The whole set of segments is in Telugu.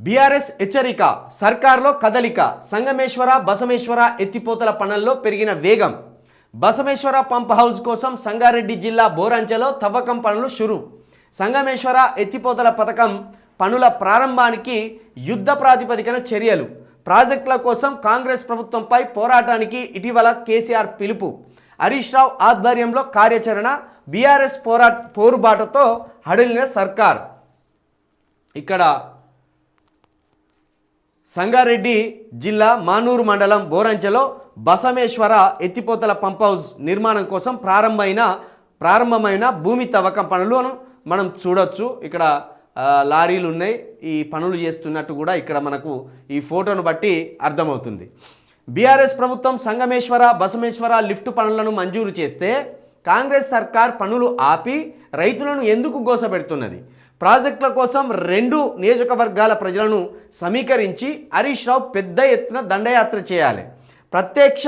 బీఆర్ఎస్ హెచ్చరిక సర్కార్లో కదలిక సంగమేశ్వర బసమేశ్వర ఎత్తిపోతల పనుల్లో పెరిగిన వేగం. బసమేశ్వర పంప్ హౌస్ కోసం సంగారెడ్డి జిల్లా బోరంచెలో తవ్వకం పనులు షురు. సంగమేశ్వర ఎత్తిపోతల పథకం పనుల ప్రారంభానికి యుద్ధ ప్రాతిపదికన చర్యలు. ప్రాజెక్టుల కోసం కాంగ్రెస్ ప్రభుత్వంపై పోరాటానికి ఇటీవల కేసీఆర్ పిలుపు. హరీష్ రావు ఆధ్వర్యంలో కార్యాచరణ బీఆర్ఎస్ పోరా పోరుబాటతో హడిలిన సర్కార్. ఇక్కడ సంగారెడ్డి జిల్లా మానూరు మండలం బోరంచెలో బసమేశ్వర ఎత్తిపోతల పంప్ హౌస్ నిర్మాణం కోసం ప్రారంభమైన ప్రారంభమైన భూమి తవ్వకం పనులను మనం చూడొచ్చు. ఇక్కడ లారీలు ఉన్నాయి ఈ పనులు చేస్తున్నట్టు కూడా ఇక్కడ మనకు ఈ ఫోటోను బట్టి అర్థమవుతుంది. బీఆర్ఎస్ ప్రభుత్వం సంగమేశ్వర బసమేశ్వర లిఫ్ట్ పనులను మంజూరు చేస్తే కాంగ్రెస్ సర్కార్ పనులు ఆపి రైతులను ఎందుకు గోసపెడుతున్నది? ప్రాజెక్టుల కోసం రెండు నియోజకవర్గాల ప్రజలను సమీకరించి హరీష్ రావు పెద్ద ఎత్తున దండయాత్ర చేయాలి. ప్రత్యక్ష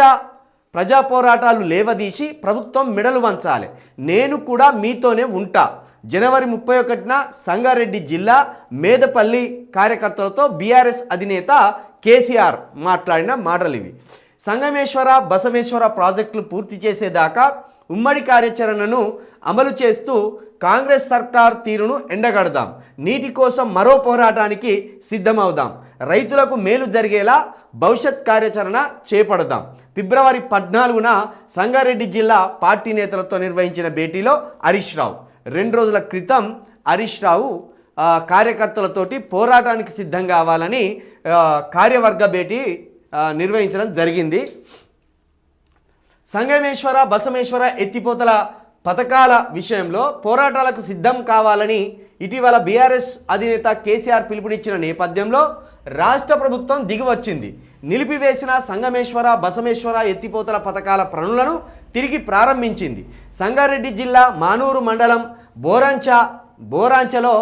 ప్రజా పోరాటాలు లేవదీసి ప్రభుత్వం మెడలు వంచాలి. నేను కూడా మీతోనే ఉంటా. జనవరి ముప్పై ఒకటిన సంగారెడ్డి జిల్లా మేదపల్లి కార్యకర్తలతో బీఆర్ఎస్ అధినేత కేసీఆర్ మాట్లాడిన మాటలు ఇవి సంగమేశ్వర బసమేశ్వర ప్రాజెక్టులు పూర్తి చేసేదాకా ఉమ్మడి కార్యాచరణను అమలు చేస్తూ కాంగ్రెస్ సర్కార్ తీరును ఎండగడదాం. నీటి కోసం మరో పోరాటానికి సిద్ధమవుదాం. రైతులకు మేలు జరిగేలా భవిష్యత్ కార్యాచరణ చేపడదాం. ఫిబ్రవరి పద్నాలుగున సంగారెడ్డి జిల్లా పార్టీ నేతలతో నిర్వహించిన భేటీలో హరీష్ రావు. రెండు రోజుల క్రితం హరీష్ రావు కార్యకర్తలతోటి పోరాటానికి సిద్ధం కావాలని కార్యవర్గ భేటీ నిర్వహించడం జరిగింది. సంగమేశ్వర బసమేశ్వర ఎత్తిపోతల పథకాల విషయంలో పోరాటాలకు సిద్ధం కావాలని ఇటీవల బీఆర్ఎస్ అధినేత కేసీఆర్ పిలుపునిచ్చిన నేపథ్యంలో రాష్ట్ర ప్రభుత్వం దిగివచ్చింది. నిలిపివేసిన సంగమేశ్వర బసమేశ్వర ఎత్తిపోతల పథకాల పనులను తిరిగి ప్రారంభించింది. సంగారెడ్డి జిల్లా మానూరు మండలం బోరాంచ బోరాంచలో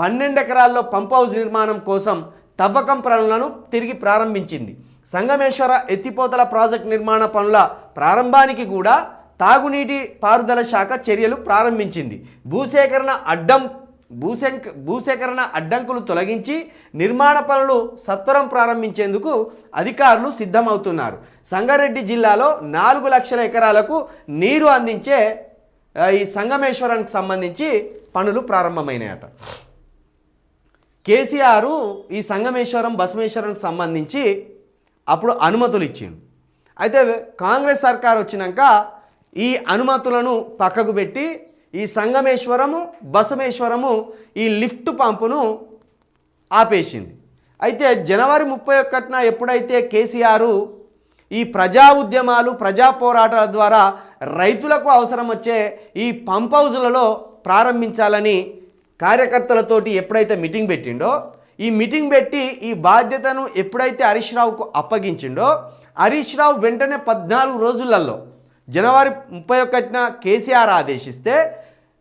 పన్నెండు ఎకరాల్లో పంప్ హౌస్ నిర్మాణం కోసం తవ్వకం పనులను తిరిగి ప్రారంభించింది. సంగమేశ్వర ఎత్తిపోతల ప్రాజెక్ట్ నిర్మాణ పనుల ప్రారంభానికి కూడా తాగునీటి పారుదల శాఖ చర్యలు ప్రారంభించింది. భూసేకరణ అడ్డం భూసేక భూసేకరణ అడ్డంకులు తొలగించి నిర్మాణ పనులు సత్వరం ప్రారంభించేందుకు అధికారులు సిద్ధమవుతున్నారు. సంగారెడ్డి జిల్లాలో నాలుగు లక్షల ఎకరాలకు నీరు అందించే ఈ సంగమేశ్వరానికి సంబంధించి పనులు ప్రారంభమైనాయట. కేసీఆర్ ఈ సంగమేశ్వరం బసమేశ్వరానికి సంబంధించి అప్పుడు అనుమతులు ఇచ్చిండు. అయితే కాంగ్రెస్ సర్కార్ వచ్చినాక ఈ అనుమతులను పక్కకు పెట్టి ఈ సంగమేశ్వరము బసమేశ్వరము ఈ లిఫ్ట్ పంపును ఆపేసింది. అయితే జనవరి ముప్పై ఒకటిన ఎప్పుడైతే కేసీఆర్ ఈ ప్రజా ఉద్యమాలు ప్రజా పోరాటాల ద్వారా రైతులకు అవసరం వచ్చే ఈ పంప్ హౌజులలో ప్రారంభించాలని కార్యకర్తలతోటి ఎప్పుడైతే మీటింగ్ పెట్టిండో ఈ మీటింగ్ పెట్టి ఈ బాధ్యతను ఎప్పుడైతే హరీష్ రావుకు అప్పగించిండో హరీష్ రావు వెంటనే పద్నాలుగు రోజులలో జనవరి ముప్పై ఒకటిన కేసీఆర్ ఆదేశిస్తే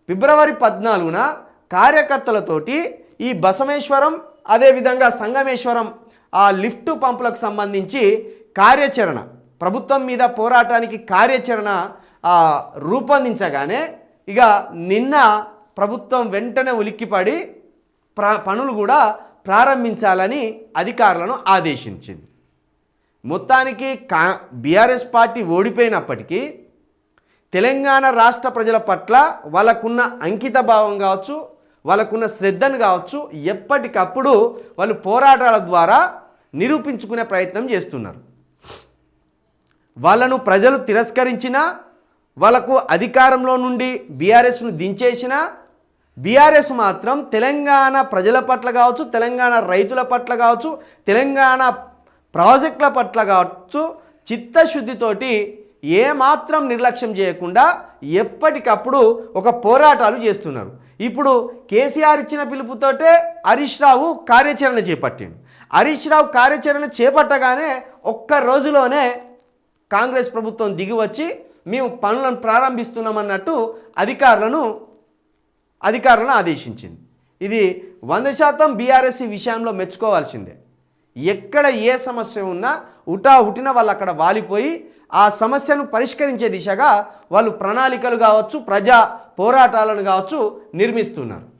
ఫిబ్రవరి పద్నాలుగున కార్యకర్తలతోటి ఈ బసమేశ్వరం అదేవిధంగా సంగమేశ్వరం ఆ లిఫ్ట్ పంపులకు సంబంధించి కార్యాచరణ ప్రభుత్వం మీద పోరాటానికి కార్యాచరణ రూపొందించగానే ఇక నిన్న ప్రభుత్వం వెంటనే ఉలిక్కిపడి ప్ర పనులు కూడా ప్రారంభించాలని అధికారులను ఆదేశించింది. మొత్తానికి కా బీఆర్ఎస్ పార్టీ ఓడిపోయినప్పటికీ తెలంగాణ రాష్ట్ర ప్రజల పట్ల వాళ్ళకున్న అంకిత భావం కావచ్చు వాళ్ళకున్న శ్రద్ధను కావచ్చు ఎప్పటికప్పుడు వాళ్ళు పోరాటాల ద్వారా నిరూపించుకునే ప్రయత్నం చేస్తున్నారు. వాళ్ళను ప్రజలు తిరస్కరించినా వాళ్ళకు అధికారంలో నుండి బీఆర్ఎస్ను దించేసినా బీఆర్ఎస్ మాత్రం తెలంగాణ ప్రజల పట్ల కావచ్చు తెలంగాణ రైతుల పట్ల కావచ్చు తెలంగాణ ప్రాజెక్టుల పట్ల కావచ్చు చిత్తశుద్ధితోటి ఏమాత్రం నిర్లక్ష్యం చేయకుండా ఎప్పటికప్పుడు ఒక పోరాటాలు చేస్తున్నారు. ఇప్పుడు కేసీఆర్ ఇచ్చిన పిలుపుతోటే హరీష్ రావు కార్యాచరణ చేపట్టిండు. హరీష్ రావు కార్యాచరణ చేపట్టగానే ఒక్క రోజులోనే కాంగ్రెస్ ప్రభుత్వం దిగి వచ్చి మేము పనులను ప్రారంభిస్తున్నామన్నట్టు అధికారులను అధికారులను ఆదేశించింది. ఇది వంద శాతం బీఆర్ఎస్ విషయంలో మెచ్చుకోవాల్సిందే. ఎక్కడ ఏ సమస్య ఉన్నా ఉటా హుటిన వాళ్ళు అక్కడ వాలిపోయి ఆ సమస్యను పరిష్కరించే దిశగా వాళ్ళు ప్రణాళికలు కావచ్చు ప్రజా పోరాటాలను కావచ్చు నిర్మిస్తున్నారు.